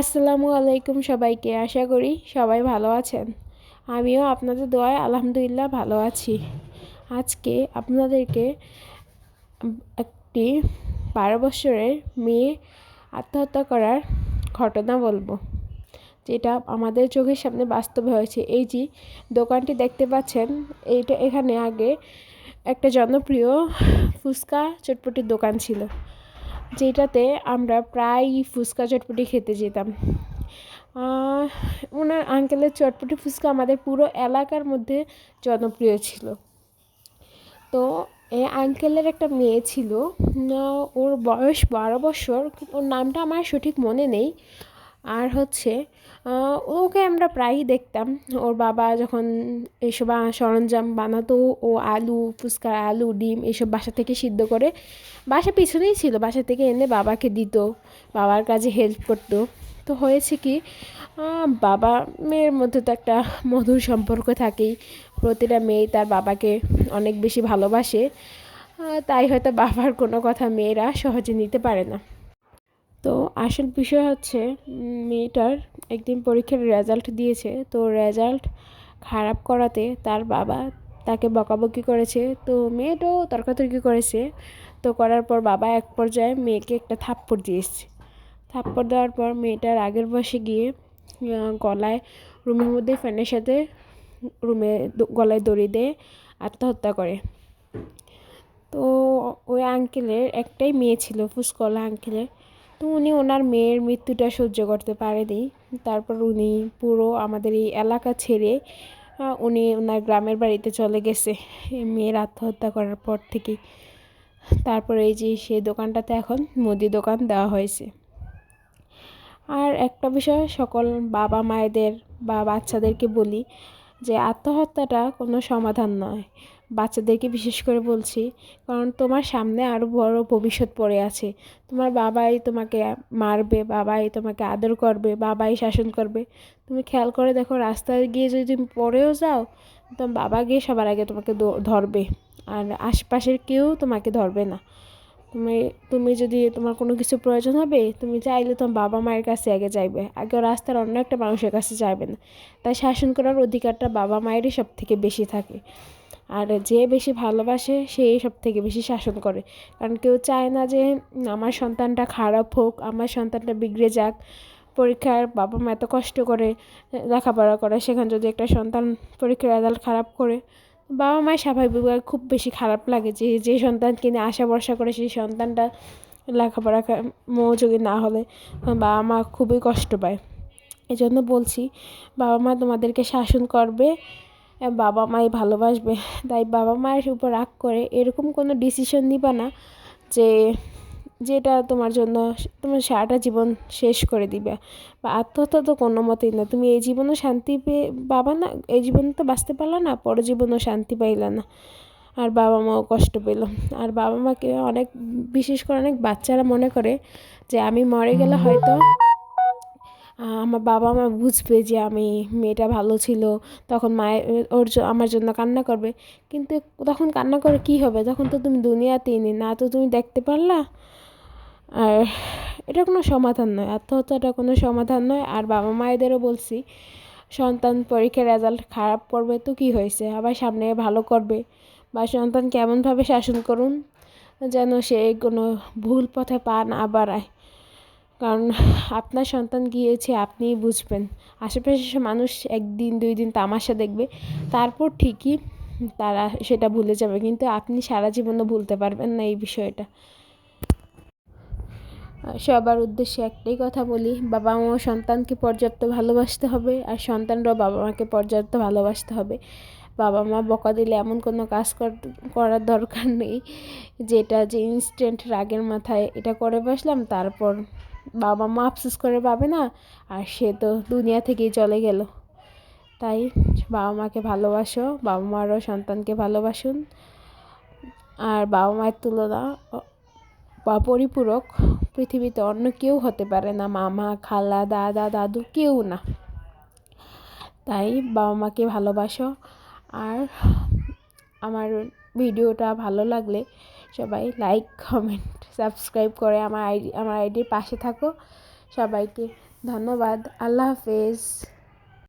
আসসালামু আলাইকুম সবাইকে, আশা করি সবাই ভালো আছেন। আমিও আপনাদের দোয়ায় আলহামদুলিল্লাহ ভালো আছি। আজকে আপনাদেরকে একটি বারো বছরের মেয়ে আত্মহত্যা করার ঘটনা বলব, যেটা আমাদের চোখের সামনে বাস্তবে হয়েছে। এই যে দোকানটি দেখতে পাচ্ছেন, এইটা এখানে আগে একটা জনপ্রিয় ফুচকা চটপটির দোকান ছিল। যেটাতে আমরা প্রায়ই ফুচকা চটপটি খেতে যেতাম। ওনার আঙ্কেলের চটপটি ফুচকা আমাদের পুরো এলাকার মধ্যে জনপ্রিয় ছিল। তো, এ আঙ্কেলের একটা মেয়ে ছিল। ওর বয়স বারো বছর, ওর নামটা আমার সঠিক মনে নেই। হচ্ছে ওকে আমরা প্রায়ই দেখতাম। ওর বাবা যখন এইসব সরঞ্জাম বানাতো, ও আলু, ফুচকা, আলু, ডিম এইসব বাসা থেকে সিদ্ধ করে বাসা পিছনেই ছিল। বাসা থেকে এনে বাবাকে দিত, বাবার কাজে হেল্প করতো। তো হয়েছে কি বাবা মেয়ের মধ্যে তো একটা মধুর সম্পর্ক থাকেই। প্রতিটা মেয়ে তার বাবাকে অনেক বেশি ভালোবাসে। তাই হয়তো বাবার কোনো কথা মেয়েরা সহজে নিতে পারে না। তো আসল বিষয় হচ্ছে মেয়েটার একদিন পরীক্ষার রেজাল্ট দিয়েছে। তো রেজাল্ট খারাপ করাতে তার বাবা তাকে বকাবকি করেছে। তো মেয়েটাও তর্কাতর্কি করেছে। তো করার পর বাবা এক পর্যায়ে মেয়েকে একটা থাপ্পড় দিয়েছে থাপ্পড় দেওয়ার পর মেয়েটার আগের বসে গিয়ে গলায়, রুমের মধ্যে ফ্যানের সাথে রুমে গলায় দড়ি দিয়ে আত্মহত্যা করে। তো ওই আঙ্কেলের একটাই মেয়ে ছিল, ফুসকলা আঙ্কেলের তো উনি ওনার মেয়ের মৃত্যুটা সহ্য করতে পারেনি। তারপর উনি পুরো আমাদের এই এলাকা ছেড়ে উনি ওনার গ্রামের বাড়িতে চলে গেছে। মেয়ের আত্মহত্যা করার পর থেকেই। তারপরে এই যে সেই দোকানটাতে এখন মুদি দোকান দেওয়া হয়েছে। আর একটা বিষয় সকল বাবা মায়েদের বা বাচ্চাদেরকে বলি যে, আত্মহত্যাটা কোনো সমাধান নয়। বাচ্চাদেরকে বিশেষ করে বলছি, কারণ তোমার সামনে আরও বড় ভবিষ্যৎ পড়ে আছে। তোমার বাবাই তোমাকে মারবে, বাবাই তোমাকে আদর করবে, বাবাই শাসন করবে। তুমি খেয়াল করে দেখো, রাস্তায় গিয়ে যদি তুমি পড়েও যাও তোমার বাবা গিয়ে সবার আগে তোমাকে ধরবে। আর আশপাশের কেউ তোমাকে ধরবে না। তুমি তুমি যদি তোমার কোনো কিছু প্রয়োজন হবে, তুমি চাইলে তোমার বাবা মায়ের কাছে আগে যাইবে। আগে রাস্তার অন্য একটা মানুষের কাছে যাবে না। তাই শাসন করার অধিকারটা বাবা মায়েরই সব থেকে বেশি থাকে। আর যে বেশি ভালোবাসে, সেই সব থেকে বেশি শাসন করে। কারণ কেউ চায় না যে, আমার সন্তানটা খারাপ হোক, আমার সন্তানটা বিগড়ে যাক, পরীক্ষার বাবা মা এত কষ্ট করে লেখাপড়া করে, সেখানে যদি একটা সন্তান পরীক্ষার রেজাল্ট খারাপ করে বাবা মায়ের স্বাভাবিকভাবে খুব বেশি খারাপ লাগে যে যে সন্তানকে নিয়ে আশা ভরসা করে, সেই সন্তানটা লেখাপড়া মনোযোগী না হলে বাবা মা খুবই কষ্ট পায়। এই জন্য বলছি বাবা মা তোমাদেরকে শাসন করবে বাবা মাই ভালোবাসবে, তাই বাবা মায়ের উপর রাগ করে এরকম কোনো ডিসিশন নিবা না যে, যেটা তোমার জন্য, তোমার সারাটা জীবন শেষ করে দিবে। বা আত্মহত্যা তো কোনো মতেই না। তুমি এই জীবনও শান্তি পেয়ে বাবা না, এই জীবন তো বাঁচতে পারল না পর জীবনও শান্তি পাইলা না। আর বাবা মাও কষ্ট পেল। আর বাবা মাকে অনেক, বিশেষ করে অনেক বাচ্চারা মনে করে যে, আমি মরে গেলে হয়তো আমার বাবা মা বুঝবে যে আমি মেয়েটা ভালো ছিল, তখন মায়ের, ওর আমার জন্য কান্না করবে। কিন্তু তখন কান্না করে কী হবে? তখন তো তুমি দুনিয়াতেই নেই, না তো তুমি দেখতে পারলা? আর এটা কোনো সমাধান নয়, আত্মহত্যাটা কোনো সমাধান নয়। আর বাবা মায়েদেরও বলছি, সন্তান পরীক্ষার রেজাল্ট খারাপ করবে তো কী হয়েছে? আবার সামনে ভালো করবে। বা সন্তান কেমনভাবে শাসন করুন, যেন সে কোনো ভুল পথে পা না বাড়ায়। কারণ আপনার সন্তান গিয়েছে, আপনিই বুঝবেন। আশেপাশে মানুষ একদিন, দুই দিন তামাশা দেখবে। তারপর ঠিকই তারা সেটা ভুলে যাবে। কিন্তু আপনি সারা জীবনও ভুলতে পারবেন না এই বিষয়টা। সবার উদ্দেশ্যে একটাই কথা বলি বাবা মা সন্তানকে পর্যাপ্ত ভালোবাসতে হবে আর সন্তানরাও বাবা মাকে পর্যাপ্ত ভালোবাসতে হবে। বাবা মা বকা দিলে এমন কোনো কাজ করার দরকার নেই যেটা যে ইনস্ট্যান্ট রাগের মাথায় এটা করে বসলাম, তারপর বাবা মা আফসোস করে পাবে না? আর সে তো দুনিয়া থেকেই চলে গেল। তাই বাবা মাকে ভালোবাসো, বাবা মারও সন্তানকে ভালোবাসুন। আর বাবা মায়ের তুলনা বা পরিপূরক পৃথিবীতে অন্য কেউ হতে পারে না, মামা, খালা, দাদা, দাদু কেউ না। তাই বাবা মাকে ভালোবাসো। আর আমার ভিডিওটা ভালো লাগলে সবাই লাইক কমেন্ট সাবস্ক্রাইব করে আমার আইডি আমার আইডির পাশে থাকো। সবাইকে ধন্যবাদ। আল্লাহ হাফেজ।